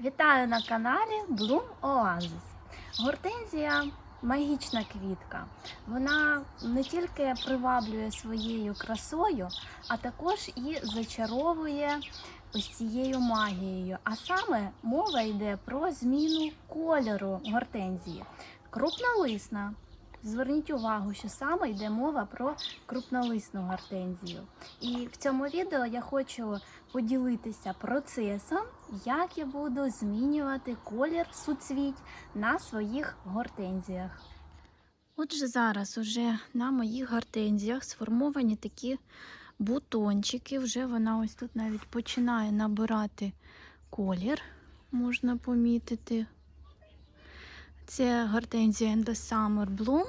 Вітаю на каналі Bloom Oasis. Гортензія магічна квітка. Вона не тільки приваблює своєю красою, а також і зачаровує ось цією магією. А саме мова йде про зміну кольору гортензії. Крупнолисна. Зверніть увагу, що саме йде мова про крупнолисну гортензію. І в цьому відео я хочу поділитися процесом, як я буду змінювати колір суцвіть на своїх гортензіях. Отже, зараз уже на моїх гортензіях сформовані такі бутончики. Вже вона ось тут навіть починає набирати колір, можна помітити. Це гортензія the Summer Bloom.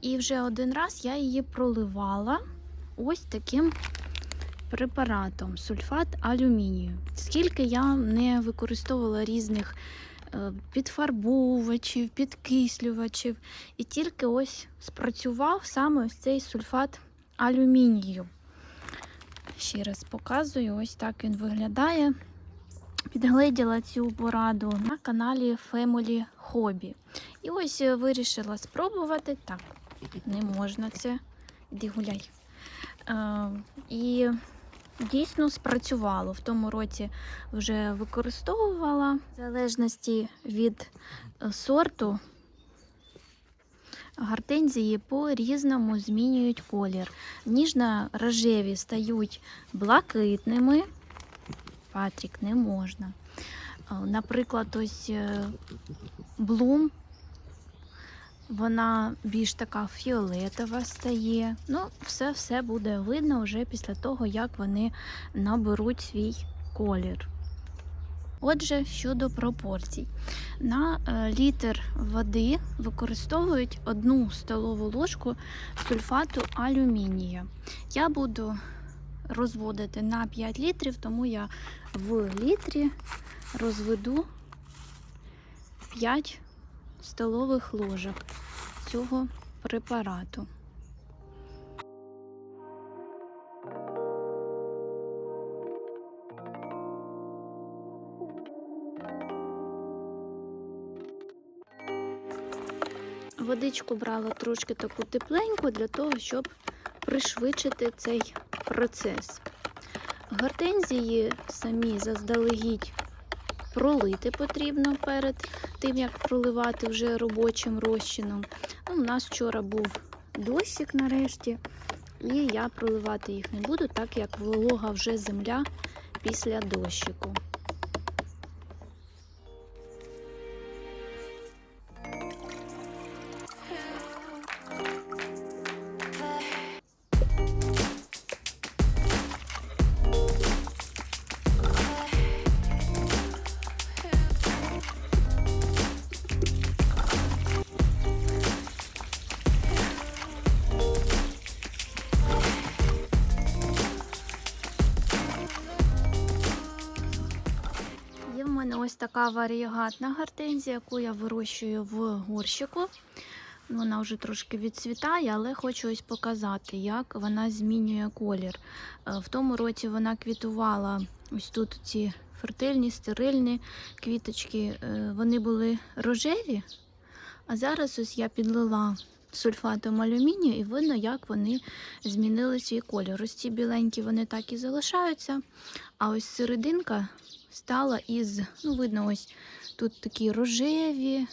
І вже один раз я її проливала ось таким препаратом сульфат алюмінію. Скільки я не використовувала різних е, підфарбовувачів, підкислювачів, і тільки ось спрацював саме ось цей сульфат алюмінію. Ще раз показую, ось так він виглядає. Підгледіла цю пораду на каналі Family Hobby. І ось е, вирішила спробувати. Так, не можна це. Іди гуляй. Е, і дійсно спрацювало. В тому році вже використовувала в залежності від е, сорту. Гортензії по-різному змінюють колір. Ніжно-рожеві стають блакитними. Патрік не можна. Е, Наприклад, ось е, блум, вона більш така фіолетова стає. Ну, все все буде видно вже після того, як вони наберуть свій колір. Отже, щодо пропорцій. На е, літр води використовують одну столову ложку сульфату алюмінія. Я буду розводити на 5 літрів, тому я в літрі розведу 5 столових ложок цього препарату. Водичку брала трошки таку тепленьку для того, щоб пришвидшити цей процес. Гортензії самі заздалегідь пролити потрібно перед тим, як проливати вже робочим розчином. Ну, у нас вчора був дощик нарешті, і я проливати їх не буду, так як волога вже земля після дощику. Мене ось така варієгатна гортензія, яку я вирощую в горщику. Вона вже трошки відцвітає, але хочу ось показати, як вона змінює колір. Е, В тому році вона квітувала ось тут ці фертильні, стерильні квіточки. Е, Вони були рожеві, а зараз ось я підлила сульфатом алюмінію і видно, як вони змінили свій кольор. Ось ці біленькі вони так і залишаються. А ось серединка стала із, ну, видно, ось тут такі рожеві,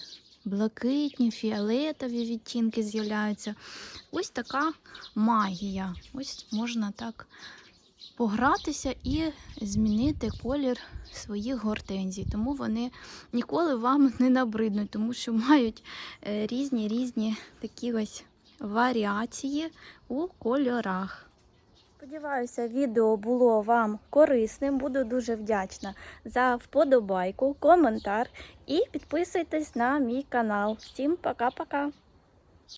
блакитні, фіолетові відтінки з'являються. Ось така магія. Ось можна так погратися і змінити колір своїх гортензій. Тому вони ніколи вам не набриднуть, тому що мають е, різні різні такі ось варіації у кольорах. Сподіваюся, відео було вам корисним. Буду дуже вдячна за вподобайку, коментар і підписуйтесь на мій канал. Всім пока-пока!